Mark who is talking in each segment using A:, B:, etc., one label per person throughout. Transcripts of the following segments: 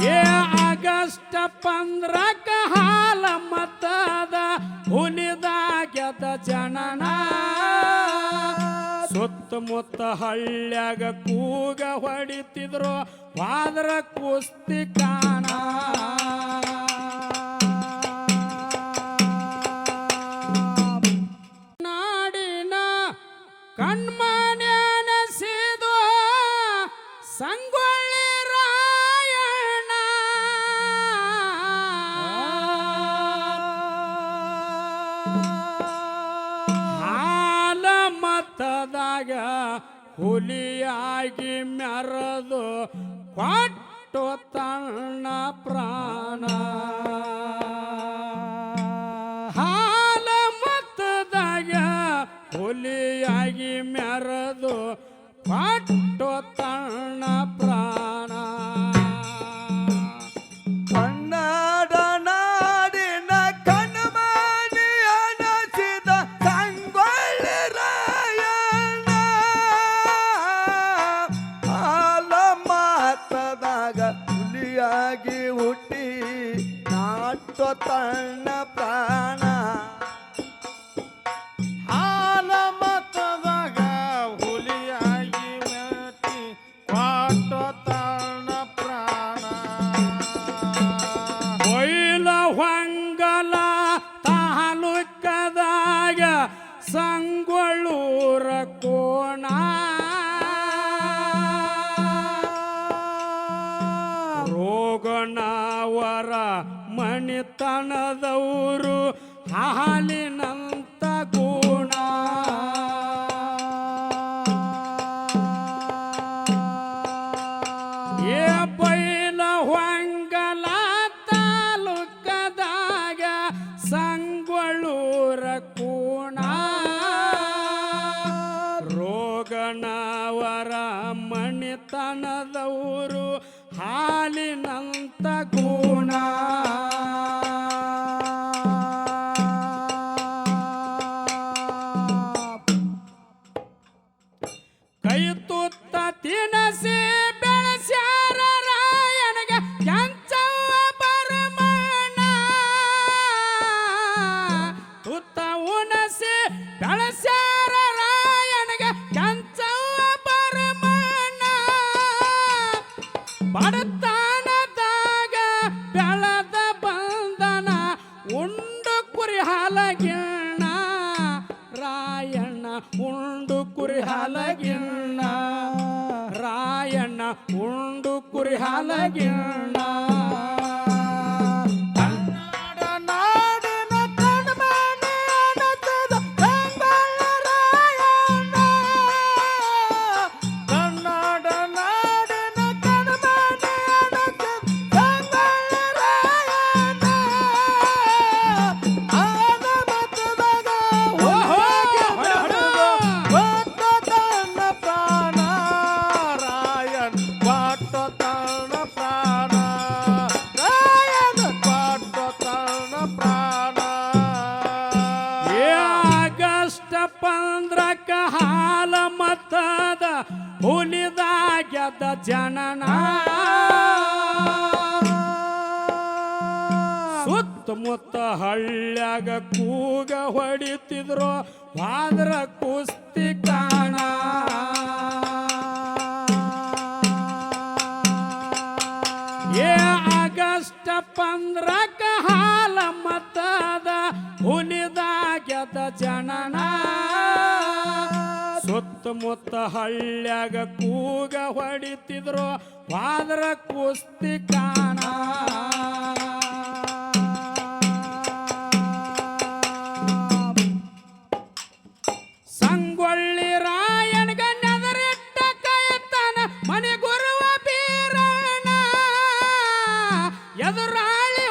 A: August ಪಂದ್ರಕ ಹಾಲ ಮತದ ಹುಲಿದಾಗ್ಯದ ಜನನ. ಸುತ್ತಮುತ್ತ ಹಳ್ಳ್ಯಾಗ ಕೂಗ ಹೊಡಿತಿದ್ರು ಪಾದ್ರ ಕುಸ್ತಿ ಕಾಣ. ಹಾಲ ಮತದಾಗ ಹುಲಿಯಾಗಿ ಮೆರೆದು ಕೊಟ್ಟು ತಣ್ಣ ಪ್ರಾಣ. ಹಾಲ ಮತದಾಗ ಹುಲಿಯಾಗಿ ಮೆರೆದು ಕೊಟ್ಟು ತಣ್ಣ ಪ್ರಾಣ.
B: ತಣ್ಣ ಪ್ರಾಣ.
C: ಹಾಲ ಮತದಾಗ ಹುಲಿಯಾಗಿ ಮೆಟ್ಟಿ ಕೊಟ್ಟ ತಾಣ ಪ್ರಾಣ.
A: ಕೊಯ್ಲ ಹೊಂಗಲ ತಾಲೂಕದಾಗ ಸಂಗೊಳ್ಳೂರ ಕೋಣ. ರೋಗಣವರ ಮಣಿತನದವರು ಹಾಲಿನಂತ ಗುಣ ಏ ಬೈಲ ಹೊಂಗಲ ತಾಲೂಕದಾಗ ಸಂಗೊಳ್ಳೂರ ಕೂಣ. ರೋಗಣವರ ಮಣಿತನದವರು ಹಾಲಿನಂತ ಗುಣ ಹಾಲಗಿಣ್ಣ ರಾಯಣ್ಣ ಉಂಡು ಕುರಿ ಹಾಲಗಿಣ್ಣ. ರಾಯಣ್ಣ ಉಂಡು ಕುರಿ ಹಾಲಗಿಣ್ಣ. ಕೂಗ ಹೊಡಿತಿದ್ರು ವಾದ್ರ ಕುಸ್ತಿ ಕಾಣ. ಏ ಆಗಸ್ಟ್ ಪಂದ್ರಕ ಹಾಲ ಮತದ ಹುಲಿದಾಗ್ಯದ ಜನನ. ಸುತ್ತಮುತ್ತ ಹಳ್ಳ್ಯಾಗ ಕೂಗ ಹೊಡಿತಿದ್ರು ವಾದ್ರ ಕುಸ್ತಿ ಕಾಣ. ಸಂಗೊಳ್ಳಿ ರಾಯಣ್ಗ ನೆದರಿಟ್ಟ ಕೈತನ ಮನೆ ಗುರುವ ಬೀರಣ ಎದುರಾಳಿ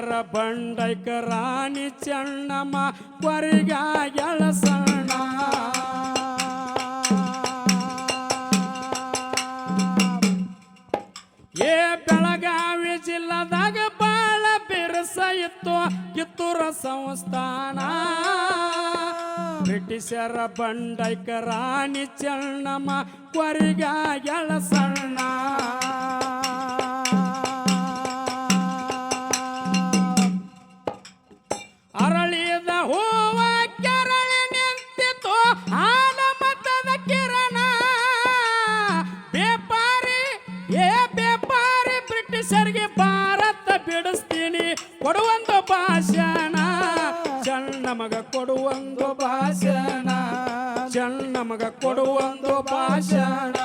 A: ಬ್ರಿಟಿಷರ ಬಂಡೈಕ ರಾಣಿ ಚೆನ್ನಮ್ಮ ಕೊರಿಗಾಯಳ ಸಣ್ಣ. ಏ ಬೆಳಗಾವಿ ಜಿಲ್ಲಾದಾಗ ಬಾಳ ಬಿರುಸ ಇತ್ತು ಕಿತ್ತೂರ ಸಂಸ್ಥಾನ. ಬ್ರಿಟಿಷರ ಬಂಡೈಕ ರಾಣಿ ಚೆನ್ನಮ್ಮ ಕೊರಿಗಾಯಳ ಸಣ್ಣ. ಕೊಡುವಂದು ಭಾಷಣ ಚಣ್ಣ ಮಗ ಕೊಡುವಂದು ಭಾಷಣ ಚಣ್ಣ ಮಗ ಕೊಡುವಂದು ಭಾಷಣ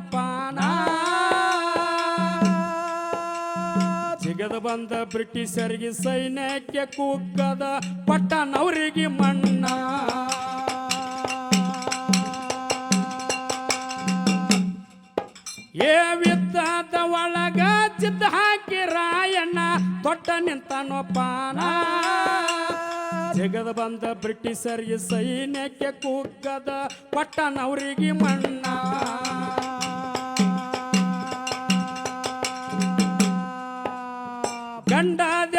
A: ಪಾನ ಬಂದ ಬ್ರಿಟಿಷರಿಗೆ ಸೈನ್ಯಕ್ಕೆ ಕುಕ್ಕದ ಪಟ್ಟನವರಿಗೆ ಮಣ್ಣ. ಏ ವಿತ್ತದ ಒಳಗ ಚಿತ್ತ ಹಾಕಿ ರಾಯಣ್ಣ ತೊಟ್ಟ ನಿಂತಾನೋ ಪಾನ ಜಗದ ಬಂದ ಬ್ರಿಟಿಷರಿಗೆ ಸೈನ್ಯಕ್ಕೆ ಕುಕ್ಕದ ಪಟ್ಟನವರಿಗೆ ಮಣ್ಣ.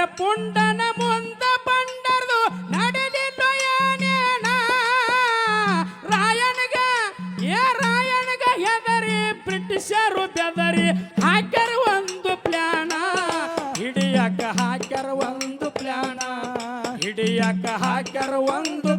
A: ಪುಂಡನ ಮುಂದ ಬಂಡರ್ದು ನಡೆದಿದ್ದು ಏನೇನ? ರಾಯಣಗ ಏ ರಾಯಣಗ ಹೆದರಿ, ಬ್ರಿಟಿಷರು ಬೆದರಿ, ಹಾಕ್ಯಾರ ಒಂದು ಪ್ಲಾನ. ಹಿಡಿಯಕ ಹಾಕ್ಯಾರ ಒಂದು ಪ್ಲಾನ. ಹಿಡಿಯಕ ಹಾಕ್ಯಾರ ಒಂದು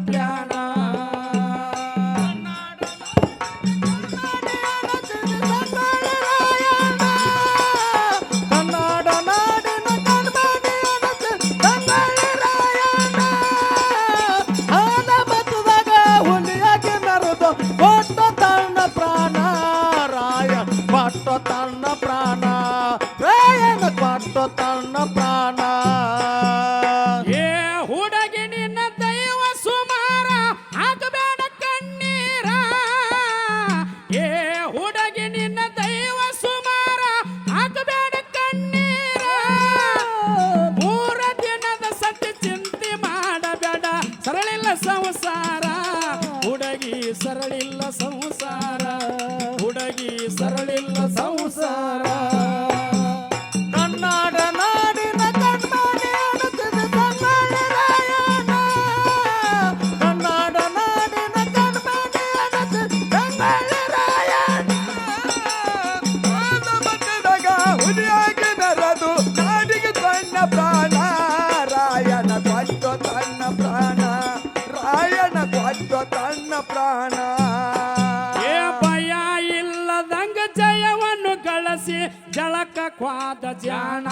C: ಪ್ರಾಣ.
A: ಏ ಭಯ ಇಲ್ಲದಂಗ ಜಯವನ್ನು ಗಳಿಸಿ ಜಳಕ ಕ್ವಾದ ಜಾಣ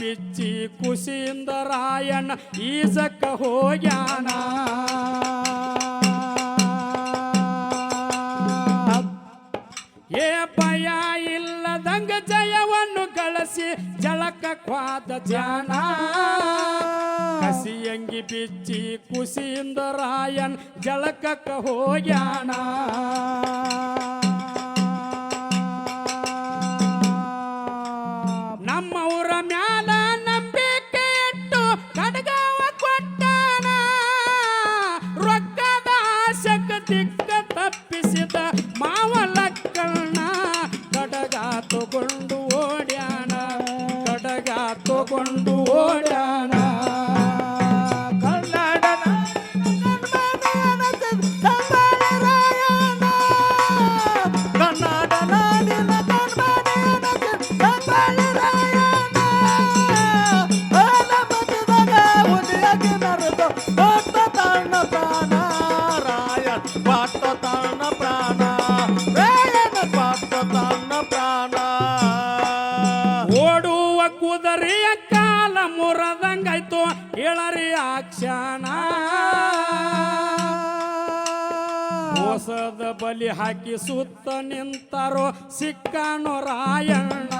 A: ಬಿಚ್ಚಿ ಕುಸಿಯಿಂದ ರಾಯಣ್ಣ ಈಸಕ್ಕ ಹೋಗ್ಯಾಣ ಏ ಭಯ ಜಯವನ್ನು ಗಳಿಸಿ ಜಳಕ ಕ್ವಾದ ಧ್ಯಾನ. ಕಸಿಯಂಗಿ ಬಿಚ್ಚಿ ಕುಸಿಯಿಂದ ರಾಯನ್ ಹೋಗ್ಯಾನಾ. ನಮ್ಮ ನಮ್ಮವರ ಮ್ಯಾಲ கொண்டு ಹಾಕಿ ಸುತ್ತ ನಿಂತರು ಸಿಕ್ಕನು ರಾಯಣ್ಣ.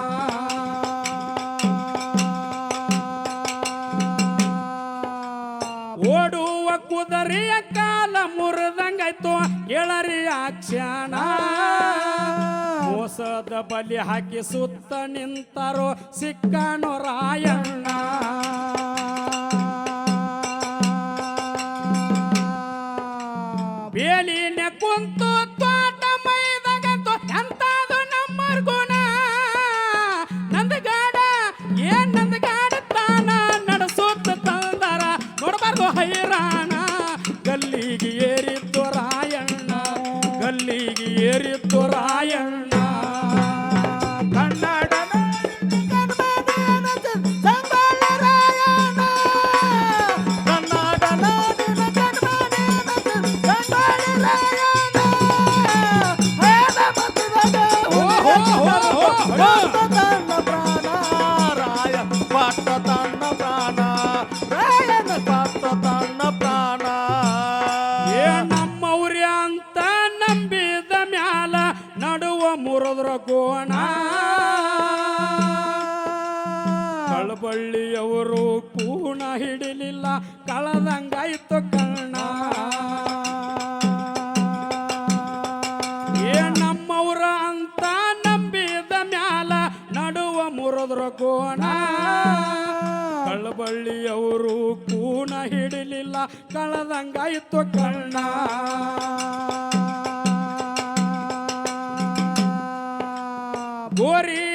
A: ಓಡುವ ಕುದರಿಯ ಕಾಲ ಮುರಿದಂಗಾಯ್ತು ಎಳರಿಯ ಕ್ಷಣ ಮೋಸದ ಬಲಿ ಹಾಕಿ ಸುತ್ತ ನಿಂತಾರೋ ಸಿಕ್ಕನು ರಾಯಣ್ಣ. ಬೇಲಿನ ಕುಂತು ಕೋಣ ಕಳಬಳ್ಳಿಯವರು ಕೂಣ ಹಿಡಿಲಿಲ್ಲ, ಕಳದಂಗಾಯ್ತು ಕಣ್ಣ ಏ ನಮ್ಮವ್ರ ಅಂತ ನಂಬಿದ ಮ್ಯಾಲ ನಡುವ ಮುರದ್ರ ಕೋಣ. ಕಳಬಳ್ಳಿಯವರು ಕೂಣ ಹಿಡಿಲಿಲ್ಲ, ಕಳದಂಗಾಯ್ತು ಕಣ್ಣ Corinthians!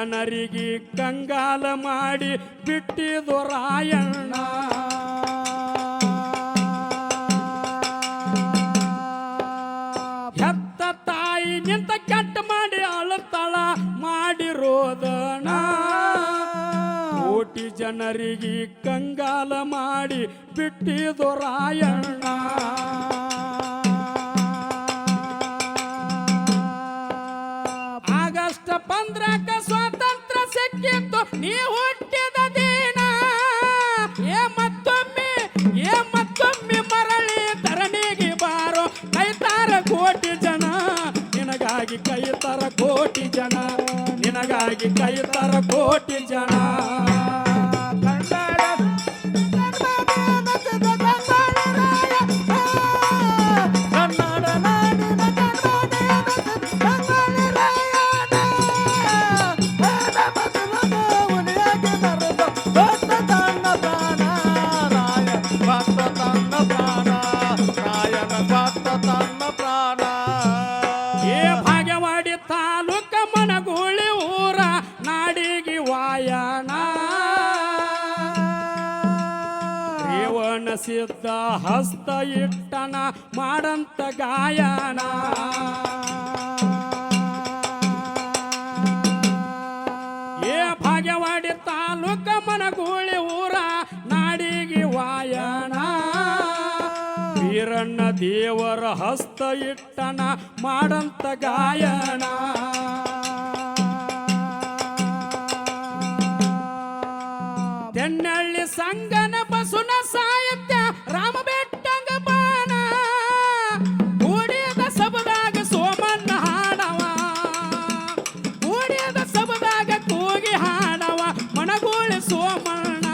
A: ಜನರಿಗೆ ಕಂಗಾಲ ಮಾಡಿ ಬಿಟ್ಟಿದು ರಾಯಣ್ಣ. ಹೆತ್ತ ತಾಯಿ ನಿಂತ ಕೆಟ್ಟ ಮಾಡಿ ಅಳತಳ ಮಾಡಿರೋದಣ ಕೋಟಿ ಜನರಿಗೆ ಕಂಗಾಲ ಮಾಡಿ ಬಿಟ್ಟಿದು ರಾಯಣ್ಣ. ಆಗಸ್ಟ್ ಪಂದ್ರಕ ಸ್ವಾತಂತ್ರ್ಯ ಸಿಕ್ಕಿತ್ತು ನೀ ಹುಟ್ಟಿದ ದಿನ. ಏ ಮತ್ತೊಮ್ಮೆ ಏ ಮತ್ತೊಮ್ಮೆ ಮರಳಿ ಧರಣಿಗೆ ಬಾರೋ. ಕೈತಾರ ಕೋಟಿ ಜನ, ನಿನಗಾಗಿ ಕೈತಾರ ಕೋಟಿ ಜನ. ನಿನಗಾಗಿ ಕೈತಾರ ಕೋಟಿ ಜನ. ರೇವಣ ಸಿದ್ಧ ಹಸ್ತ ಇಟ್ಟನ ಮಾಡಂತ ಗಾಯನ. ಏ ಭಾಗ್ಯವಾಡಿ ತಾಲೂಕ ಮನಗೂಳಿ ಊರ ನಾಡಿಗೆ ವಾಯಣ ವೀರಣ್ಣ ದೇವರ ಹಸ್ತ ಇಟ್ಟನ ಮಾಡಂತ ಗಾಯನ. ಸಂಗನ ಸಾಹಿತ್ಯ ರಾಮ ಬೆಟ್ಟಂಗ ಬಾಣ. ಕೂಡಿದ ಸಬದಾಗ ಸೋಮನ್ನ ಹಾಡವ ಕೂಡಿದ ಸಬದಾಗ ಕೂಗಿ ಹಾಡವ ಮಣಗೂಳಿ ಸೋಮಣ್ಣ,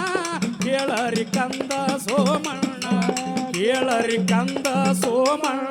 A: ಕೇಳರಿ ಕಂದ ಸೋಮಣ್ಣ. ಕೇಳರಿ ಕಂದ ಸೋಮಣ್ಣ.